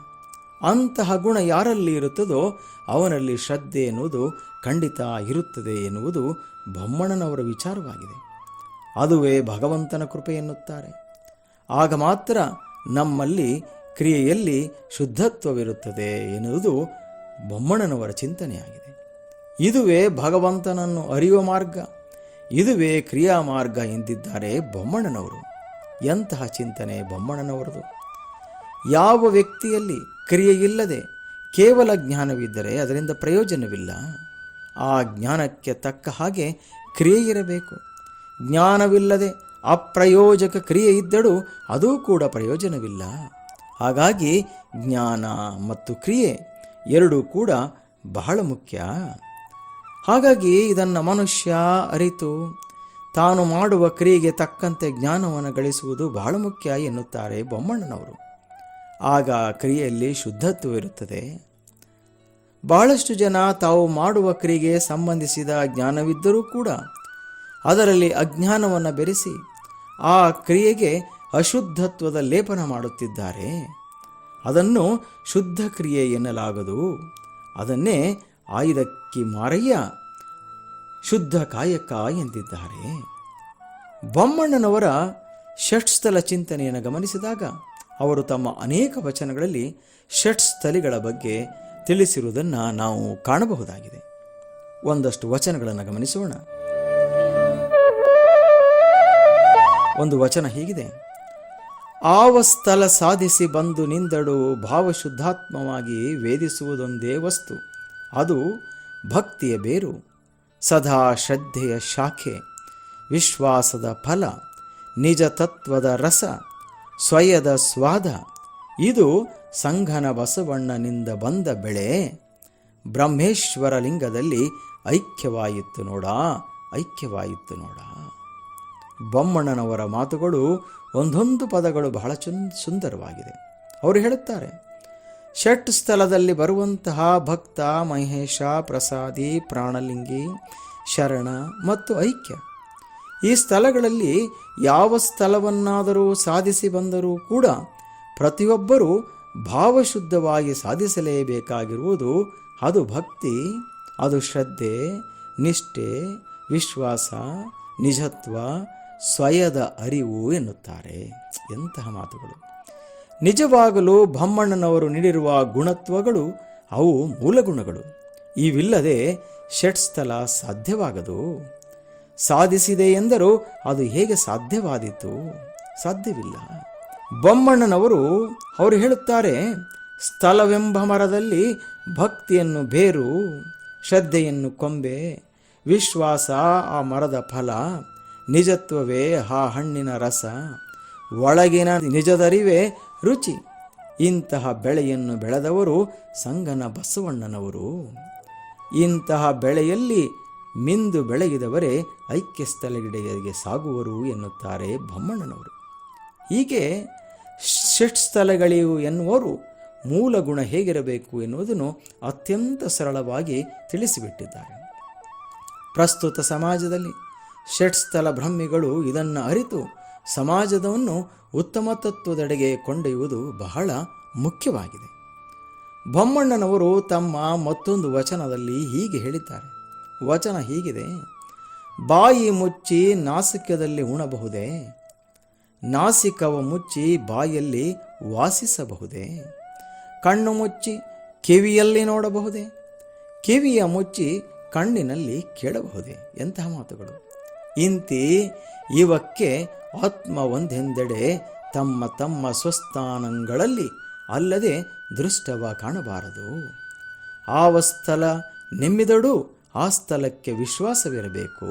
ಅಂತಹ ಗುಣ ಯಾರಲ್ಲಿ ಇರುತ್ತದೋ ಅವನಲ್ಲಿ ಶ್ರದ್ಧೆ ಎನ್ನುವುದು ಖಂಡಿತ ಇರುತ್ತದೆ ಎನ್ನುವುದು ಬೊಮ್ಮಣ್ಣನವರ ವಿಚಾರವಾಗಿದೆ. ಅದುವೇ ಭಗವಂತನ ಕೃಪೆ ಎನ್ನುತ್ತಾರೆ. ಆಗ ಮಾತ್ರ ನಮ್ಮಲ್ಲಿ ಕ್ರಿಯೆಯಲ್ಲಿ ಶುದ್ಧತ್ವವಿರುತ್ತದೆ ಎನ್ನುವುದು ಬೊಮ್ಮಣ್ಣನವರ ಚಿಂತನೆಯಾಗಿದೆ. ಇದುವೇ ಭಗವಂತನನ್ನು ಅರಿಯುವ ಮಾರ್ಗ. ಇದುವೇ ಕ್ರಿಯಾ ಮಾರ್ಗ ಎಂದಿದ್ದಾರೆ ಬೊಮ್ಮಣ್ಣನವರು ಎಂತಹ ಚಿಂತನೆ ಬೊಮ್ಮಣ್ಣನವರದು ಯಾವ ವ್ಯಕ್ತಿಯಲ್ಲಿ ಕ್ರಿಯೆಯಿಲ್ಲದೆ ಕೇವಲ ಜ್ಞಾನವಿದ್ದರೆ ಅದರಿಂದ ಪ್ರಯೋಜನವಿಲ್ಲ. ಆ ಜ್ಞಾನಕ್ಕೆ ತಕ್ಕ ಹಾಗೆ ಕ್ರಿಯೆ ಇರಬೇಕು. ಜ್ಞಾನವಿಲ್ಲದೆ ಅಪ್ರಯೋಜಕ ಕ್ರಿಯೆ ಇದ್ದಳು ಅದೂ ಕೂಡ ಪ್ರಯೋಜನವಿಲ್ಲ. ಹಾಗಾಗಿ ಜ್ಞಾನ ಮತ್ತು ಕ್ರಿಯೆ ಎರಡೂ ಕೂಡ ಬಹಳ ಮುಖ್ಯ. ಹಾಗಾಗಿ ಇದನ್ನು ಮನುಷ್ಯ ಅರಿತು ತಾನು ಮಾಡುವ ಕ್ರಿಯೆಗೆ ತಕ್ಕಂತೆ ಜ್ಞಾನವನ್ನು ಗಳಿಸುವುದು ಬಹಳ ಮುಖ್ಯ ಎನ್ನುತ್ತಾರೆ ಬೊಮ್ಮಣ್ಣನವರು. ಆಗ ಕ್ರಿಯೆಯಲ್ಲಿ ಶುದ್ಧತ್ವವಿರುತ್ತದೆ. ಬಹಳಷ್ಟು ಜನ ತಾವು ಮಾಡುವ ಕ್ರಿಯೆಗೆ ಸಂಬಂಧಿಸಿದ ಜ್ಞಾನವಿದ್ದರೂ ಕೂಡ ಅದರಲ್ಲಿ ಅಜ್ಞಾನವನ್ನು ಬೆರೆಸಿ ಆ ಕ್ರಿಯೆಗೆ ಅಶುದ್ಧತ್ವದ ಲೇಪನ ಮಾಡುತ್ತಿದ್ದಾರೆ. ಅದನ್ನು ಶುದ್ಧ ಕ್ರಿಯೆ ಎನ್ನಲಾಗದು. ಅದನ್ನೇ ಆಯುಧಕ್ಕಿ ಮಾರಯ್ಯ ಶುದ್ಧ ಕಾಯಕ ಎಂದಿದ್ದಾರೆ. ಬೊಮ್ಮಣ್ಣನವರ ಷಟ್ಸ್ಥಲ ಚಿಂತನೆಯನ್ನು ಗಮನಿಸಿದಾಗ ಅವರು ತಮ್ಮ ಅನೇಕ ವಚನಗಳಲ್ಲಿ ಷಟ್ಸ್ಥಲಿಗಳ ಬಗ್ಗೆ ತಿಳಿಸಿರುವುದನ್ನು ನಾವು ಕಾಣಬಹುದಾಗಿದೆ. ಒಂದಷ್ಟು ವಚನಗಳನ್ನು ಗಮನಿಸೋಣ. ಒಂದು ವಚನ ಹೀಗಿದೆ. ಆವಸ್ಥಲ ಸಾಧಿಸಿ ಬಂದು ನಿಂದಡು ಭಾವಶುದ್ಧಾತ್ಮವಾಗಿ ವೇದಿಸುವುದೊಂದೇ ವಸ್ತು. ಅದು ಭಕ್ತಿಯ ಬೇರು. ಸದಾ ಶ್ರದ್ಧೆಯ ಶಾಖೆ. ವಿಶ್ವಾಸದ ಫಲ. ನಿಜ ತತ್ವದ ರಸ. ಸ್ವಯದ ಸ್ವಾದ. ಇದು ಸಂಘನ ಬಸವಣ್ಣನಿಂದ ಬಂದ ಬೆಳೆ. ಬ್ರಹ್ಮೇಶ್ವರ ಲಿಂಗದಲ್ಲಿ ಐಕ್ಯವಾಯಿತು ನೋಡ ಐಕ್ಯವಾಯಿತು ನೋಡ. ಬೊಮ್ಮಣ್ಣನವರ ಮಾತುಗಳು ಒಂದೊಂದು ಪದಗಳು ಬಹಳ ಚುನ್, ಸುಂದರವಾಗಿದೆ. ಅವರು ಹೇಳುತ್ತಾರೆ, ಷಟ್ ಸ್ಥಳದಲ್ಲಿ ಬರುವಂತಹ ಭಕ್ತ ಮಹೇಶ ಪ್ರಸಾದಿ ಪ್ರಾಣಲಿಂಗಿ ಶರಣ ಮತ್ತು ಐಕ್ಯ. ಈ ಸ್ಥಳಗಳಲ್ಲಿ ಯಾವ ಸ್ಥಳವನ್ನಾದರೂ ಸಾಧಿಸಿ ಬಂದರೂ ಕೂಡ ಪ್ರತಿಯೊಬ್ಬರೂ ಭಾವಶುದ್ಧವಾಗಿ ಸಾಧಿಸಲೇಬೇಕಾಗಿರುವುದು ಅದು ಭಕ್ತಿ, ಅದು ಶ್ರದ್ಧೆ, ನಿಷ್ಠೆ, ವಿಶ್ವಾಸ, ನಿಜತ್ವ, ಸ್ವಯದ ಅರಿವು ಎನ್ನುತ್ತಾರೆ. ಎಂತಹ ಮಾತುಗಳು. ನಿಜವಾಗಲೂ ಬಮ್ಮಣ್ಣನವರು ನೀಡಿರುವ ಗುಣತ್ವಗಳು ಅವು ಮೂಲಗುಣಗಳು ಇವಿಲ್ಲದೆ ಷಟ್ಸ್ಥಲ ಸಾಧ್ಯವಾಗದು. ಸಾಧಿಸಿದೆ ಎಂದರೂ ಅದು ಹೇಗೆ ಸಾಧ್ಯವಾದೀತು? ಸಾಧ್ಯವಿಲ್ಲ. ಬೊಮ್ಮಣ್ಣನವರು ಅವರು ಹೇಳುತ್ತಾರೆ, ಸ್ಥಳವೆಂಬ ಮರದಲ್ಲಿ ಭಕ್ತಿಯನ್ನು ಬೇರು, ಶ್ರದ್ಧೆಯನ್ನು ಕೊಂಬೆ, ವಿಶ್ವಾಸ ಆ ಮರದ ಫಲ, ನಿಜತ್ವವೇ ಆ ಹಣ್ಣಿನ ರಸ, ಒಳಗಿನ ನಿಜದರಿವೆ ರುಚಿ, ಇಂತಹ ಬೆಳೆಯನ್ನು ಬೆಳೆದವರು ಸಂಗನ ಬಸವಣ್ಣನವರು. ಇಂತಹ ಬೆಳೆಯಲ್ಲಿ ಮಿಂದು ಬೆಳಗಿದವರೇ ಐಕ್ಯ ಸ್ಥಳಗಿಡೆಗೆ ಸಾಗುವರು ಎನ್ನುತ್ತಾರೆ ಬೊಮ್ಮಣ್ಣನವರು ಹೀಗೆ ಷಟ್ಸ್ಥಲಗಳಿವು ಎನ್ನುವರು ಮೂಲ ಗುಣ ಹೇಗಿರಬೇಕು ಎನ್ನುವುದನ್ನು ಅತ್ಯಂತ ಸರಳವಾಗಿ ತಿಳಿಸಿಬಿಟ್ಟಿದ್ದಾರೆ. ಪ್ರಸ್ತುತ ಸಮಾಜದಲ್ಲಿ ಷಟ್ಸ್ಥಲ ಬ್ರಹ್ಮಿಗಳು ಇದನ್ನು ಅರಿತು ಸಮಾಜದವನ್ನು ಉತ್ತಮ ತತ್ವದೆಡೆಗೆ ಕೊಂಡೊಯ್ಯುವುದು ಬಹಳ ಮುಖ್ಯವಾಗಿದೆ. ಬೊಮ್ಮಣ್ಣನವರು ತಮ್ಮ ಮತ್ತೊಂದು ವಚನದಲ್ಲಿ ಹೀಗೆ ಹೇಳಿದ್ದಾರೆ. ವಚನ ಹೀಗಿದೆ. ಬಾಯಿ ಮುಚ್ಚಿ ನಾಸಿಕದಲ್ಲಿ ಉಣಬಹುದೇ? ನಾಸಿಕವ ಮುಚ್ಚಿ ಬಾಯಲ್ಲಿ ವಾಸಿಸಬಹುದೇ? ಕಣ್ಣು ಮುಚ್ಚಿ ಕಿವಿಯಲ್ಲಿ ನೋಡಬಹುದೇ? ಕಿವಿಯ ಮುಚ್ಚಿ ಕಣ್ಣಿನಲ್ಲಿ ಕೇಳಬಹುದೇ? ಎಂತಹ ಮಾತುಗಳು. ಇಂತಿ ಇವಕ್ಕೆ ಆತ್ಮ ಒಂದೆಂದೆಡೆ ತಮ್ಮ ತಮ್ಮ ಸ್ವಸ್ಥಾನಗಳಲ್ಲಿ ಅಲ್ಲದೆ ದೃಷ್ಟವ ಕಾಣಬಾರದು. ಆವಸ್ಥಲ ನಿಮ್ಮಿದಡು ನೆಮ್ಮಿದಡು ಆ ಸ್ಥಳಕ್ಕೆ ವಿಶ್ವಾಸವಿರಬೇಕು.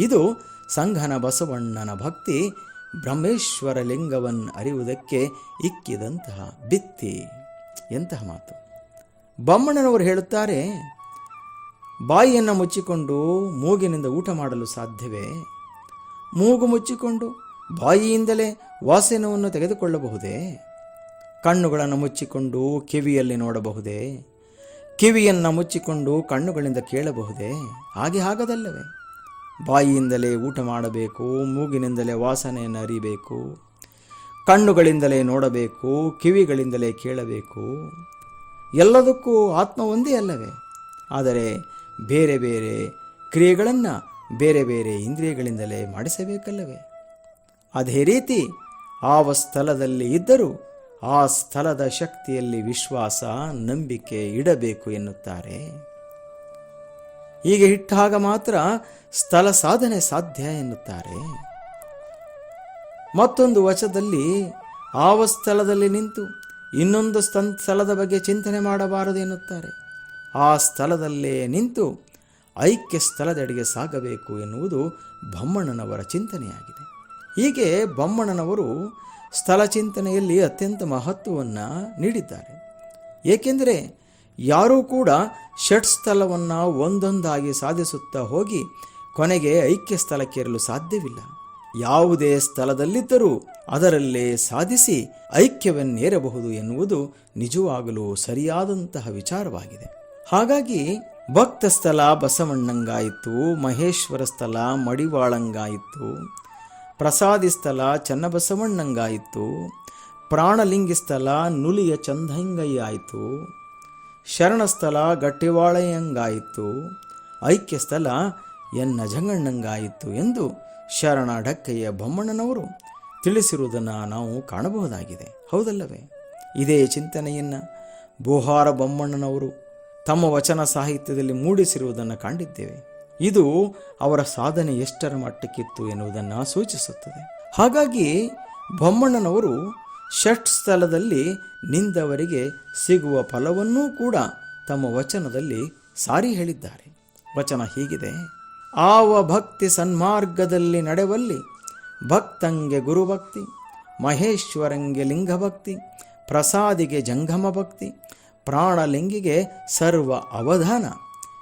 ಇದು ಸಂಘನ ಬಸವಣ್ಣನ ಭಕ್ತಿ, ಬ್ರಹ್ಮೇಶ್ವರ ಲಿಂಗವನ್ನು ಅರಿಯುವುದಕ್ಕೆ ಇಕ್ಕಿದಂತಹ ಬಿತ್ತಿ ಎಂತಹ ಮಾತು. ಬಮ್ಮಣ್ಣನವರು ಹೇಳುತ್ತಾರೆ, ಬಾಯಿಯನ್ನು ಮುಚ್ಚಿಕೊಂಡು ಮೂಗಿನಿಂದ ಊಟ ಮಾಡಲು ಸಾಧ್ಯವೇ? ಮೂಗು ಮುಚ್ಚಿಕೊಂಡು ಬಾಯಿಯಿಂದಲೇ ವಾಸನವನ್ನು ತೆಗೆದುಕೊಳ್ಳಬಹುದೇ? ಕಣ್ಣುಗಳನ್ನು ಮುಚ್ಚಿಕೊಂಡು ಕಿವಿಯಲ್ಲಿ ನೋಡಬಹುದೇ? ಕಿವಿಯನ್ನು ಮುಚ್ಚಿಕೊಂಡು ಕಣ್ಣುಗಳಿಂದ ಕೇಳಬಹುದೇ? ಹಾಗೆ ಹಾಗದಲ್ಲವೇ. ಬಾಯಿಯಿಂದಲೇ ಊಟ ಮಾಡಬೇಕು, ಮೂಗಿನಿಂದಲೇ ವಾಸನೆಯನ್ನು ಅರಿಬೇಕು, ಕಣ್ಣುಗಳಿಂದಲೇ ನೋಡಬೇಕು, ಕಿವಿಗಳಿಂದಲೇ ಕೇಳಬೇಕು. ಎಲ್ಲದಕ್ಕೂ ಆತ್ಮ ಒಂದೇ ಅಲ್ಲವೇ? ಆದರೆ ಬೇರೆ ಬೇರೆ ಕ್ರಿಯೆಗಳನ್ನು ಬೇರೆ ಬೇರೆ ಇಂದ್ರಿಯಗಳಿಂದಲೇ ಮಾಡಿಸಬೇಕಲ್ಲವೇ? ಅದೇ ರೀತಿ ಆವ ಸ್ಥಳದಲ್ಲಿ ಇದ್ದರೂ ಆ ಸ್ಥಳದ ಶಕ್ತಿಯಲ್ಲಿ ವಿಶ್ವಾಸ, ನಂಬಿಕೆ ಇಡಬೇಕು ಎನ್ನುತ್ತಾರೆ. ಹೀಗೆ ಇಟ್ಟಾಗ ಮಾತ್ರ ಸ್ಥಳ ಸಾಧನೆ ಸಾಧ್ಯ ಎನ್ನುತ್ತಾರೆ. ಮತ್ತೊಂದು ವಚದಲ್ಲಿ ಆವ ಸ್ಥಳದಲ್ಲಿ ನಿಂತು ಇನ್ನೊಂದು ಸ್ಥಳದ ಬಗ್ಗೆ ಚಿಂತನೆ ಮಾಡಬಾರದು ಎನ್ನುತ್ತಾರೆ. ಆ ಸ್ಥಳದಲ್ಲೇ ನಿಂತು ಐಕ್ಯ ಸ್ಥಳದೆಡೆಗೆ ಸಾಗಬೇಕು ಎನ್ನುವುದು ಬೊಮ್ಮಣ್ಣನವರ ಚಿಂತನೆಯಾಗಿದೆ. ಹೀಗೆ ಬೊಮ್ಮಣ್ಣನವರು ಸ್ಥಳ ಚಿಂತನೆಯಲ್ಲಿ ಅತ್ಯಂತ ಮಹತ್ವವನ್ನು ನೀಡಿದ್ದಾರೆ. ಏಕೆಂದರೆ ಯಾರೂ ಕೂಡ ಷಟ್ ಸ್ಥಳವನ್ನು ಒಂದೊಂದಾಗಿ ಸಾಧಿಸುತ್ತಾ ಹೋಗಿ ಕೊನೆಗೆ ಐಕ್ಯ ಸ್ಥಳಕ್ಕೇರಲು ಸಾಧ್ಯವಿಲ್ಲ. ಯಾವುದೇ ಸ್ಥಳದಲ್ಲಿದ್ದರೂ ಅದರಲ್ಲೇ ಸಾಧಿಸಿ ಐಕ್ಯವನ್ನೇರಬಹುದು ಎನ್ನುವುದು ನಿಜವಾಗಲೂ ಸರಿಯಾದಂತಹ ವಿಚಾರವಾಗಿದೆ. ಹಾಗಾಗಿ ಭಕ್ತ ಸ್ಥಳ ಬಸವಣ್ಣಂಗಾಯಿತು, ಮಹೇಶ್ವರ ಸ್ಥಳ ಮಡಿವಾಳಂಗಾಯಿತು ಪ್ರಸಾದಿ ಸ್ಥಳ ಚನ್ನಬಸವಣ್ಣಂಗಾಯಿತು ಪ್ರಾಣಲಿಂಗಿಸ್ತಲ ನುಲಿಯ ಚಂದಂಗಯ್ಯಾಯಿತು ಶರಣಸ್ಥಲ ಗಟ್ಟಿವಾಳೆಯಂಗಾಯಿತು, ಐಕ್ಯಸ್ಥಲ ಎನ್ನ ಜಂಗಣ್ಣಂಗಾಯಿತು ಎಂದು ಶರಣ ಢಕ್ಕಯ್ಯ ಬೊಮ್ಮಣ್ಣನವರು ತಿಳಿಸಿರುವುದನ್ನು ನಾವು ಕಾಣಬಹುದಾಗಿದೆ. ಹೌದಲ್ಲವೇ? ಇದೇ ಚಿಂತನೆಯನ್ನು ಬೋಹಾರ ಬೊಮ್ಮಣ್ಣನವರು ತಮ್ಮ ವಚನ ಸಾಹಿತ್ಯದಲ್ಲಿ ಮೂಡಿಸಿರುವುದನ್ನು ಕಂಡಿದ್ದೇವೆ ಇದು ಅವರ ಸಾಧನೆ ಎಷ್ಟರ ಮಟ್ಟಕ್ಕಿತ್ತು ಎನ್ನುವುದನ್ನು ಸೂಚಿಸುತ್ತದೆ. ಹಾಗಾಗಿ ಬೊಮ್ಮಣ್ಣನವರು ಷಟ್ ಸ್ಥಳದಲ್ಲಿ ನಿಂದವರಿಗೆ ಸಿಗುವ ಫಲವನ್ನೂ ಕೂಡ ತಮ್ಮ ವಚನದಲ್ಲಿ ಸಾರಿ ಹೇಳಿದ್ದಾರೆ. ವಚನ ಹೀಗಿದೆ, ಆವ ಭಕ್ತಿ ಸನ್ಮಾರ್ಗದಲ್ಲಿ ನಡೆವಲ್ಲಿ, ಭಕ್ತಂಗೆ ಗುರುಭಕ್ತಿ, ಮಹೇಶ್ವರಂಗೆ ಲಿಂಗಭಕ್ತಿ, ಪ್ರಸಾದಿಗೆ ಜಂಗಮ ಭಕ್ತಿ ಪ್ರಾಣಲಿಂಗಿಗೆ ಸರ್ವ ಅವಧಾನ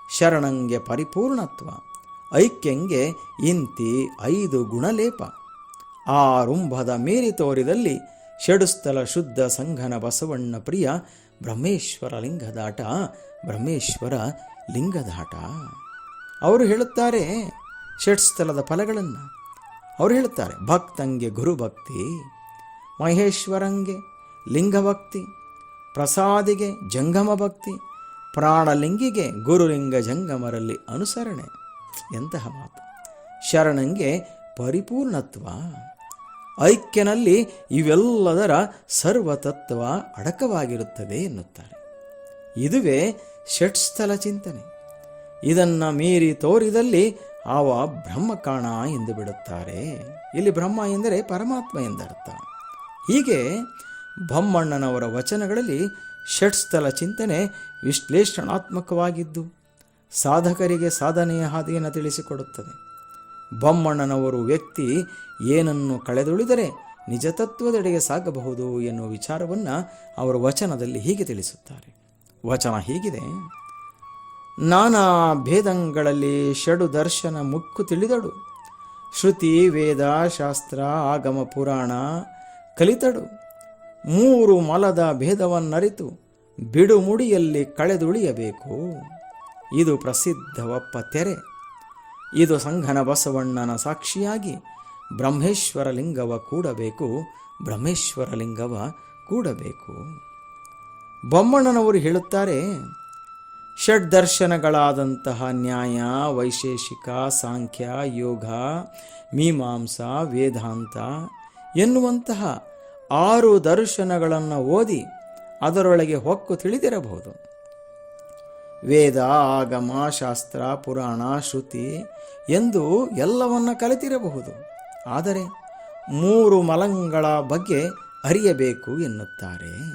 ಶರಣಂಗೆ ಪರಿಪೂರ್ಣತ್ವ, ಐಕ್ಯಂಗೆ ಇಂತಿ ಐದು ಗುಣಲೇಪ. ಆರುಂಭದ ರುಂಭದ ಮೀರಿ ತೋರಿದಲ್ಲಿ ಷಡುಸ್ಥಲ ಶುದ್ಧ ಸಂಘನ ಬಸವಣ್ಣ ಪ್ರಿಯ ಬ್ರಹ್ಮೇಶ್ವರ ಲಿಂಗದಾಟ ಬ್ರಹ್ಮೇಶ್ವರ ಲಿಂಗದಾಟ. ಅವರು ಹೇಳುತ್ತಾರೆ ಷಟ್ಸ್ಥಲದ ಫಲಗಳನ್ನು. ಅವರು ಹೇಳುತ್ತಾರೆ, ಭಕ್ತಂಗೆ ಗುರುಭಕ್ತಿ, ಮಹೇಶ್ವರಂಗೆ ಲಿಂಗಭಕ್ತಿ, ಪ್ರಸಾದಿಗೆ ಜಂಗಮ ಭಕ್ತಿ ಪ್ರಾಣಲಿಂಗಿಗೆ ಗುರುಲಿಂಗ ಜಂಗಮರಲ್ಲಿ ಅನುಸರಣೆ. ಎಂತಹ ಮಾತು. ಶರಣಂಗೆ ಪರಿಪೂರ್ಣತ್ವ. ಐಕ್ಯನಲ್ಲಿ ಇವೆಲ್ಲದರ ಸರ್ವತತ್ವ ಅಡಕವಾಗಿರುತ್ತದೆ ಎನ್ನುತ್ತಾರೆ. ಇದುವೇ ಷಟ್ಸ್ಥಲ ಚಿಂತನೆ. ಇದನ್ನು ಮೀರಿ ತೋರಿದಲ್ಲಿ ಆವ ಬ್ರಹ್ಮ ಕಾಣ ಎಂದು ಬಿಡುತ್ತಾರೆ. ಇಲ್ಲಿ ಬ್ರಹ್ಮ ಎಂದರೆ ಪರಮಾತ್ಮ ಎಂದರ್ಥ. ಹೀಗೆ ಬೊಮ್ಮಣ್ಣನವರ ವಚನಗಳಲ್ಲಿ ಷಟ್ಸ್ಥಲ ಚಿಂತನೆ ವಿಶ್ಲೇಷಣಾತ್ಮಕವಾಗಿದ್ದು ಸಾಧಕರಿಗೆ ಸಾಧನೆಯ ಹಾದಿಯನ್ನು ತಿಳಿಸಿಕೊಡುತ್ತದೆ. ಬೊಮ್ಮಣ್ಣನವರು ವ್ಯಕ್ತಿ ಏನನ್ನು ಕಳೆದುಳಿದರೆ ನಿಜ ತತ್ವದೆಡೆಗೆ ಸಾಗಬಹುದು ಎನ್ನುವ ವಿಚಾರವನ್ನು ಅವರು ವಚನದಲ್ಲಿ ಹೀಗೆ ತಿಳಿಸುತ್ತಾರೆ. ವಚನ ಹೀಗಿದೆ, ನಾನಾ ಭೇದಂಗಳಲ್ಲಿ ಷಡು ದರ್ಶನ ಮುಕ್ಕು ತಿಳಿದಳು ಶ್ರುತಿ, ವೇದ, ಶಾಸ್ತ್ರ, ಆಗಮ, ಪುರಾಣ ಕಲಿತಡು. ಮೂರು ಮಲದ ಭೇದವನ್ನರಿತು ಬಿಡುಮುಡಿಯಲ್ಲಿ ಕಳೆದುಳಿಯಬೇಕು. ಇದು ಪ್ರಸಿದ್ಧವಪ್ಪ ತೆರೆ. ಇದು ಸಂಘನ ಬಸವಣ್ಣನ ಸಾಕ್ಷಿಯಾಗಿ ಬ್ರಹ್ಮೇಶ್ವರ ಲಿಂಗವ ಕೂಡಬೇಕು, ಬ್ರಹ್ಮೇಶ್ವರ ಲಿಂಗವ ಕೂಡಬೇಕು. ಬೊಮ್ಮಣ್ಣನವರು ಹೇಳುತ್ತಾರೆ, ಷಡ್ದರ್ಶನಗಳಾದಂತಹ ನ್ಯಾಯ, ವೈಶೇಷಿಕ, ಸಾಂಖ್ಯ, ಯೋಗ, ಮೀಮಾಂಸ, ವೇದಾಂತ ಎನ್ನುವಂತಹ ಆರು ದರ್ಶನಗಳನ್ನು ಓದಿ ಅದರೊಳಗೆ ಹೊಕ್ಕು ತಿಳಿದಿರಬಹುದು. ವೇದ ಆಗಮ ಶಾಸ್ತ್ರ ಪುರಾಣ, ಶ್ರುತಿ ಎಂದು ಎಲ್ಲವನ್ನ ಕಲಿತಿರಬಹುದು. ಆದರೆ ಮೂರು ಮಲಂಗಳ ಬಗ್ಗೆ ಅರಿಯಬೇಕು ಎನ್ನುತ್ತಾರೆ.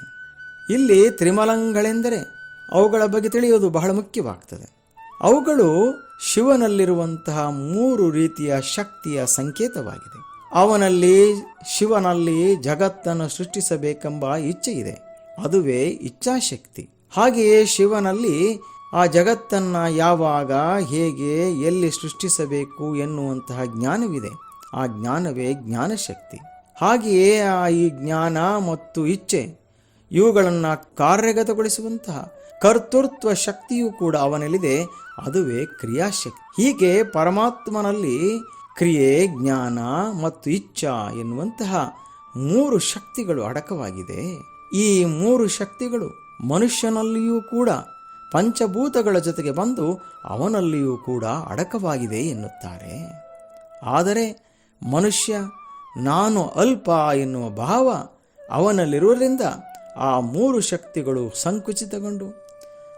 ಇಲ್ಲಿ ತ್ರಿಮಲಂಗಳೆಂದರೆ ಅವುಗಳ ಬಗ್ಗೆ ತಿಳಿಯೋದು ಬಹಳ ಮುಖ್ಯವಾಗ್ತದೆ. ಅವುಗಳು ಶಿವನಲ್ಲಿರುವಂತಹ ಮೂರು ರೀತಿಯ ಶಕ್ತಿಯ ಸಂಕೇತವಾಗಿದೆ. ಅವನಲ್ಲಿ, ಶಿವನಲ್ಲಿ ಜಗತ್ತನ್ನು ಸೃಷ್ಟಿಸಬೇಕೆಂಬ ಇಚ್ಛೆ ಇದೆ ಅದುವೇ ಇಚ್ಛಾಶಕ್ತಿ. ಹಾಗೆಯೇ ಶಿವನಲ್ಲಿ ಆ ಜಗತ್ತನ್ನ ಯಾವಾಗ, ಹೇಗೆ, ಎಲ್ಲಿ ಸೃಷ್ಟಿಸಬೇಕು ಎನ್ನುವಂತಹ ಜ್ಞಾನವಿದೆ. ಆ ಜ್ಞಾನವೇ ಜ್ಞಾನಶಕ್ತಿ. ಹಾಗೆಯೇ ಆ ಈ ಜ್ಞಾನ ಮತ್ತು ಇಚ್ಛೆ ಇವುಗಳನ್ನು ಕಾರ್ಯಗತಗೊಳಿಸುವಂತಹ ಕರ್ತೃತ್ವ ಶಕ್ತಿಯೂ ಕೂಡ ಅವನಲ್ಲಿದೆ. ಅದುವೇ ಕ್ರಿಯಾಶಕ್ತಿ. ಹೀಗೆ ಪರಮಾತ್ಮನಲ್ಲಿ ಕ್ರಿಯೆ, ಜ್ಞಾನ ಮತ್ತು ಇಚ್ಛಾ ಎನ್ನುವಂತಹ ಮೂರು ಶಕ್ತಿಗಳು ಅಡಕವಾಗಿದೆ. ಈ ಮೂರು ಶಕ್ತಿಗಳು ಮನುಷ್ಯನಲ್ಲಿಯೂ ಕೂಡ ಪಂಚಭೂತಗಳ ಜೊತೆಗೆ ಬಂದು ಅವನಲ್ಲಿಯೂ ಕೂಡ ಅಡಕವಾಗಿದೆ ಎನ್ನುತ್ತಾರೆ. ಆದರೆ ಮನುಷ್ಯ ನಾನು ಅಲ್ಪ ಎನ್ನುವ ಭಾವ ಅವನಲ್ಲಿರುವುದರಿಂದ ಆ ಮೂರು ಶಕ್ತಿಗಳು ಸಂಕುಚಿತಗೊಂಡು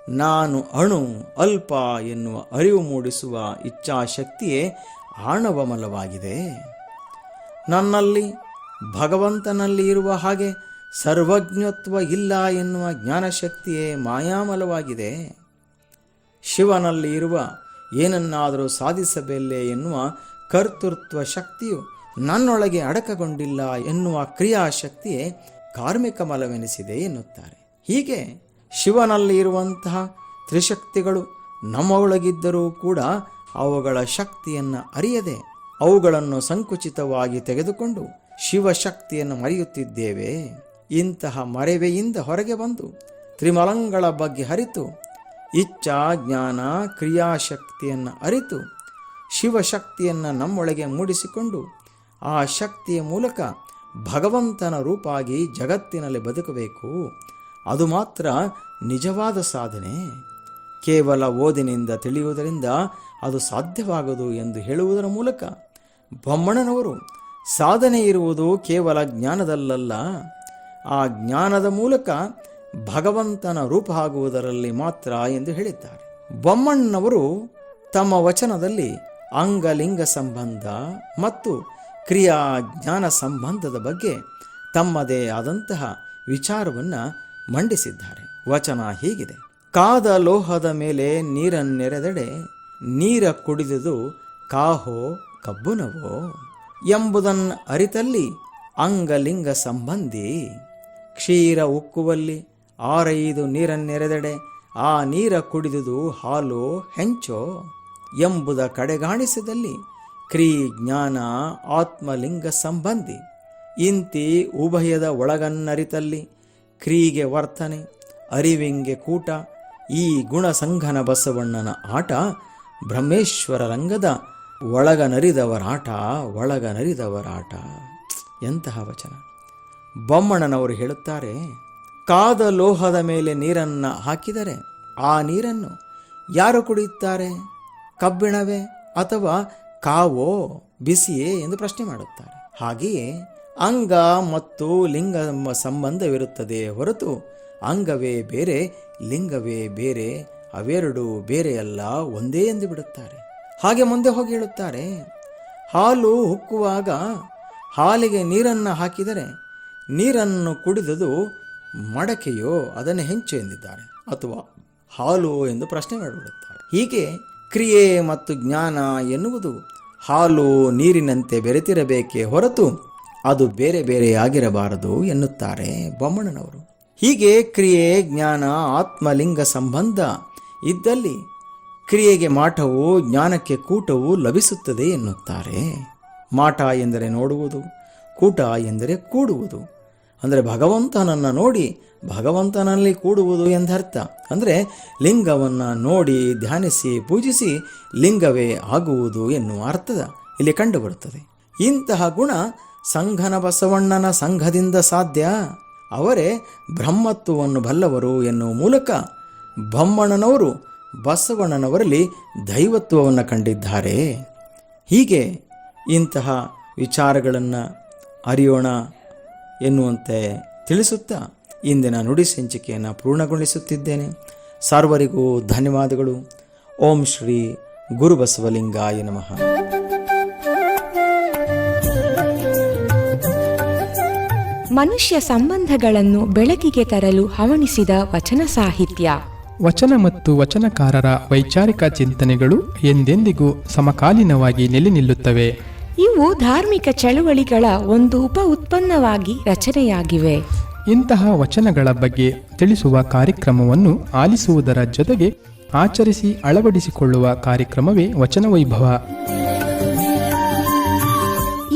ನಾನು ಅಣು, ಅಲ್ಪ ಎನ್ನುವ ಅರಿವು ಮೂಡಿಸುವ ಇಚ್ಛಾಶಕ್ತಿಯೇ ಆಣವಮಲವಾಗಿದೆ. ನನ್ನಲ್ಲಿ ಭಗವಂತನಲ್ಲಿ ಇರುವ ಹಾಗೆ ಸರ್ವಜ್ಞತ್ವ ಇಲ್ಲ ಎನ್ನುವ ಜ್ಞಾನಶಕ್ತಿಯೇ ಮಾಯಾಮಲವಾಗಿದೆ. ಶಿವನಲ್ಲಿ ಇರುವ ಏನನ್ನಾದರೂ ಸಾಧಿಸಬಲ್ಲೆ ಎನ್ನುವ ಕರ್ತೃತ್ವ ಶಕ್ತಿಯು ನನ್ನೊಳಗೆ ಅಡಕಗೊಂಡಿಲ್ಲ ಎನ್ನುವ ಕ್ರಿಯಾಶಕ್ತಿಯೇ ಕಾರ್ಮಿಕ ಮಲವೆನಿಸಿದೆ ಎನ್ನುತ್ತಾರೆ. ಹೀಗೆ ಶಿವನಲ್ಲಿ ಇರುವಂತಹ ತ್ರಿಶಕ್ತಿಗಳು ನಮ್ಮೊಳಗಿದ್ದರೂ ಕೂಡ ಅವುಗಳ ಶಕ್ತಿಯನ್ನು ಅರಿಯದೆ ಅವುಗಳನ್ನು ಸಂಕುಚಿತವಾಗಿ ತೆಗೆದುಕೊಂಡು ಶಿವಶಕ್ತಿಯನ್ನು ಮರೆಯುತ್ತಿದ್ದೇವೆ. ಇಂತಹ ಮರೆವೆಯಿಂದ ಹೊರಗೆ ಬಂದು ತ್ರಿಮಲಂಗಳ ಬಗ್ಗೆ ಹರಿತು ಇಚ್ಛಾ ಜ್ಞಾನ ಕ್ರಿಯಾಶಕ್ತಿಯನ್ನು ಅರಿತು, ಶಿವಶಕ್ತಿಯನ್ನು ನಮ್ಮೊಳಗೆ ಮೂಡಿಸಿಕೊಂಡು ಆ ಶಕ್ತಿಯ ಮೂಲಕ ಭಗವಂತನ ರೂಪಾಗಿ ಜಗತ್ತಿನಲ್ಲಿ ಬದುಕಬೇಕು. ಅದು ಮಾತ್ರ ನಿಜವಾದ ಸಾಧನೆ. ಕೇವಲ ಓದಿನಿಂದ ತಿಳಿಯುವುದರಿಂದ ಅದು ಸಾಧ್ಯವಾಗದು ಎಂದು ಹೇಳುವುದರ ಮೂಲಕ ಬೊಮ್ಮಣ್ಣನವರು ಸಾಧನೆ ಇರುವುದು ಕೇವಲ ಜ್ಞಾನದಲ್ಲಲ್ಲ, ಆ ಜ್ಞಾನದ ಮೂಲಕ ಭಗವಂತನ ರೂಪ ಆಗುವುದರಲ್ಲಿ ಮಾತ್ರ ಎಂದು ಹೇಳಿದ್ದಾರೆ. ಬೊಮ್ಮಣ್ಣನವರು ತಮ್ಮ ವಚನದಲ್ಲಿ ಅಂಗಲಿಂಗ ಸಂಬಂಧ ಮತ್ತು ಕ್ರಿಯಾ ಜ್ಞಾನ ಸಂಬಂಧದ ಬಗ್ಗೆ ತಮ್ಮದೇ ಆದಂತಹ ವಿಚಾರವನ್ನು ಮಂಡಿಸಿದ್ದಾರೆ. ವಚನ ಹೀಗಿದೆ, ಕಾದ ಲೋಹದ ಮೇಲೆ ನೀರನ್ನೆರೆದೆಡೆ ನೀರ ಕುಡಿದುದು ಕಾಹೋ ಕಬ್ಬುನವೋ ಎಂಬುದನ್ನು ಅರಿತಲ್ಲಿ ಅಂಗಲಿಂಗ ಸಂಬಂಧಿ. ಕ್ಷೀರ ಉಕ್ಕುವಲ್ಲಿ ಆರೈದು ನೀರನ್ನೆರೆದೆಡೆ ಆ ನೀರ ಕುಡಿದುದು ಹಾಲು ಹೆಂಚೋ ಎಂಬುದ ಕಡೆಗಾಣಿಸಿದಲ್ಲಿ ಕ್ರೀ ಜ್ಞಾನ ಆತ್ಮಲಿಂಗ ಸಂಬಂಧಿ. ಇಂತಿ ಉಭಯದ ಒಳಗನ್ನರಿತಲ್ಲಿ ಕ್ರೀಗೆ ವರ್ತನೆ, ಅರಿವಿಂಗೆ ಕೂಟ, ಈ ಗುಣಸಂಘನ ಬಸವಣ್ಣನ ಆಟ ಬ್ರಹ್ಮೇಶ್ವರ ರಂಗದ ಒಳಗ ನರಿದವರಾಟ ಒಳಗ ನರಿದವರಾಟ. ಎಂತಹ ವಚನ. ಬೊಮ್ಮಣ್ಣನವರು ಹೇಳುತ್ತಾರೆ, ಕಾದ ಲೋಹದ ಮೇಲೆ ನೀರನ್ನು ಹಾಕಿದರೆ ಆ ನೀರನ್ನು ಯಾರು ಕುಡಿಯುತ್ತಾರೆ? ಕಬ್ಬಿಣವೇ ಅಥವಾ ಕಾವೋ, ಬಿಸಿಯೇ ಎಂದು ಪ್ರಶ್ನೆ ಮಾಡುತ್ತಾರೆ. ಹಾಗೆಯೇ ಅಂಗ ಮತ್ತು ಲಿಂಗ ಸಂಬಂಧವಿರುತ್ತದೆ ಹೊರತು ಅಂಗವೇ ಬೇರೆ, ಲಿಂಗವೇ ಬೇರೆ ಅವೆರಡು ಬೇರೆಯಲ್ಲ ಒಂದೇ ಎಂದು ಬಿಡುತ್ತಾರೆ. ಹಾಗೆ ಮುಂದೆ ಹೋಗಿ ಹೇಳುತ್ತಾರೆ, ಹಾಲು ಹುಕ್ಕುವಾಗ ಹಾಲಿಗೆ ನೀರನ್ನು ಹಾಕಿದರೆ ನೀರನ್ನು ಕುಡಿದುದು ಮಡಕೆಯೋ ಅದನ್ನು ಹೆಂಚು ಎಂದಿದ್ದಾರೆ ಅಥವಾ ಹಾಲು ಎಂದು ಪ್ರಶ್ನೆ ಮಾಡಿಬಿಡುತ್ತಾರೆ. ಹೀಗೆ ಕ್ರಿಯೆ ಮತ್ತು ಜ್ಞಾನ ಎನ್ನುವುದು ಹಾಲು ನೀರಿನಂತೆ ಬೆರೆತಿರಬೇಕೇ ಹೊರತು ಅದು ಬೇರೆ ಬೇರೆಯಾಗಿರಬಾರದು ಎನ್ನುತ್ತಾರೆ ಬೊಮ್ಮಣ್ಣನವರು ಹೀಗೆ ಕ್ರಿಯೆ, ಜ್ಞಾನ, ಆತ್ಮಲಿಂಗ ಸಂಬಂಧ ಇದ್ದಲ್ಲಿ ಕ್ರಿಯೆಗೆ ಮಾಠವು ಜ್ಞಾನಕ್ಕೆ ಕೂಟವು ಲಭಿಸುತ್ತದೆ ಎನ್ನುತ್ತಾರೆ. ಮಾಟ ಎಂದರೆ ನೋಡುವುದು, ಕೂಟ ಎಂದರೆ ಕೂಡುವುದು. ಅಂದರೆ ಭಗವಂತನನ್ನು ನೋಡಿ ಭಗವಂತನಲ್ಲಿ ಕೂಡುವುದು ಎಂದರ್ಥ. ಅಂದರೆ ಲಿಂಗವನ್ನು ನೋಡಿ, ಧ್ಯಾನಿಸಿ, ಪೂಜಿಸಿ ಲಿಂಗವೇ ಆಗುವುದು ಎನ್ನುವ ಅರ್ಥದ ಇಲ್ಲಿ ಕಂಡುಬರುತ್ತದೆ. ಇಂತಹ ಗುಣ ಸಂಘನ ಬಸವಣ್ಣನ ಸಂಘದಿಂದ ಸಾಧ್ಯ. ಅವರೇ ಬ್ರಹ್ಮತ್ವವನ್ನು ಬಲ್ಲವರು ಎನ್ನುವ ಮೂಲಕ ಬೊಮ್ಮಣ್ಣನವರು ಬಸವಣ್ಣನವರಲ್ಲಿ ದೈವತ್ವವನ್ನು ಕಂಡಿದ್ದಾರೆ. ಹೀಗೆ ಇಂತಹ ವಿಚಾರಗಳನ್ನು ಅರಿಯೋಣ ಎನ್ನುವಂತೆ ತಿಳಿಸುತ್ತಾ ಇಂದಿನ ನುಡಿ ಸಂಚಿಕೆಯನ್ನು ಪೂರ್ಣಗೊಳಿಸುತ್ತಿದ್ದೇನೆ. ಸರ್ವರಿಗೂ ಧನ್ಯವಾದಗಳು. ಓಂ ಶ್ರೀ ಗುರುಬಸವಲಿಂಗಾಯ ನಮಃ. ಮನುಷ್ಯ ಸಂಬಂಧಗಳನ್ನು ಬೆಳಕಿಗೆ ತರಲು ಹವಣಿಸಿದ ವಚನ ಸಾಹಿತ್ಯ. ವಚನ ಮತ್ತು ವಚನಕಾರರ ವೈಚಾರಿಕ ಚಿಂತನೆಗಳು ಎಂದೆಂದಿಗೂ ಸಮಕಾಲೀನವಾಗಿ ನೆಲೆ ನಿಲ್ಲುತ್ತವೆ. ಇವು ಧಾರ್ಮಿಕ ಚಳುವಳಿಗಳ ಒಂದು ಉಪ ಉತ್ಪನ್ನವಾಗಿ ರಚನೆಯಾಗಿವೆ. ಇಂತಹ ವಚನಗಳ ಬಗ್ಗೆ ತಿಳಿಸುವ ಕಾರ್ಯಕ್ರಮವನ್ನು ಆಲಿಸುವುದರ ಜೊತೆಗೆ ಆಚರಿಸಿ ಅಳವಡಿಸಿಕೊಳ್ಳುವ ಕಾರ್ಯಕ್ರಮವೇ ವಚನ ವೈಭವ.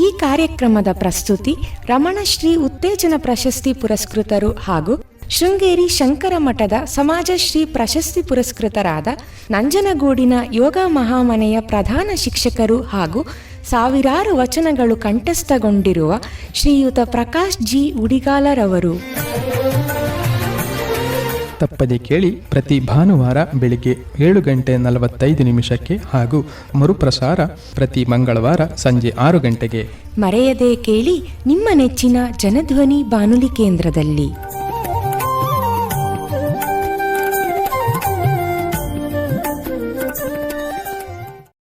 ಈ ಕಾರ್ಯಕ್ರಮದ ಪ್ರಸ್ತುತಿ ರಮಣಶ್ರೀ ಉತ್ತೇಜನ ಪ್ರಶಸ್ತಿ ಪುರಸ್ಕೃತರು ಹಾಗೂ ಶೃಂಗೇರಿ ಶಂಕರ ಮಠದ ಸಮಾಜಶ್ರೀ ಪ್ರಶಸ್ತಿ ಪುರಸ್ಕೃತರಾದ ನಂಜನಗೂಡಿನ ಯೋಗ ಮಹಾಮನೆಯ ಪ್ರಧಾನ ಶಿಕ್ಷಕರು ಹಾಗೂ ಸಾವಿರಾರು ವಚನಗಳು ಕಂಠಸ್ಥಗೊಂಡಿರುವ ಶ್ರೀಯುತ ಪ್ರಕಾಶ್ ಜಿ ಉಡಿಗಾಲರವರು. ತಪ್ಪದೆ ಕೇಳಿ ಪ್ರತಿ ಭಾನುವಾರ ಬೆಳಿಗ್ಗೆ ಏಳು ಗಂಟೆ ನಲವತ್ತೈದು ನಿಮಿಷಕ್ಕೆ ಹಾಗೂ ಮರುಪ್ರಸಾರ ಪ್ರತಿ ಮಂಗಳವಾರ ಸಂಜೆ ಆರು ಗಂಟೆಗೆ. ಮರೆಯದೆ ಕೇಳಿ ನಿಮ್ಮ ನೆಚ್ಚಿನ ಜನಧ್ವನಿ ಬಾನುಲಿ ಕೇಂದ್ರದಲ್ಲಿ.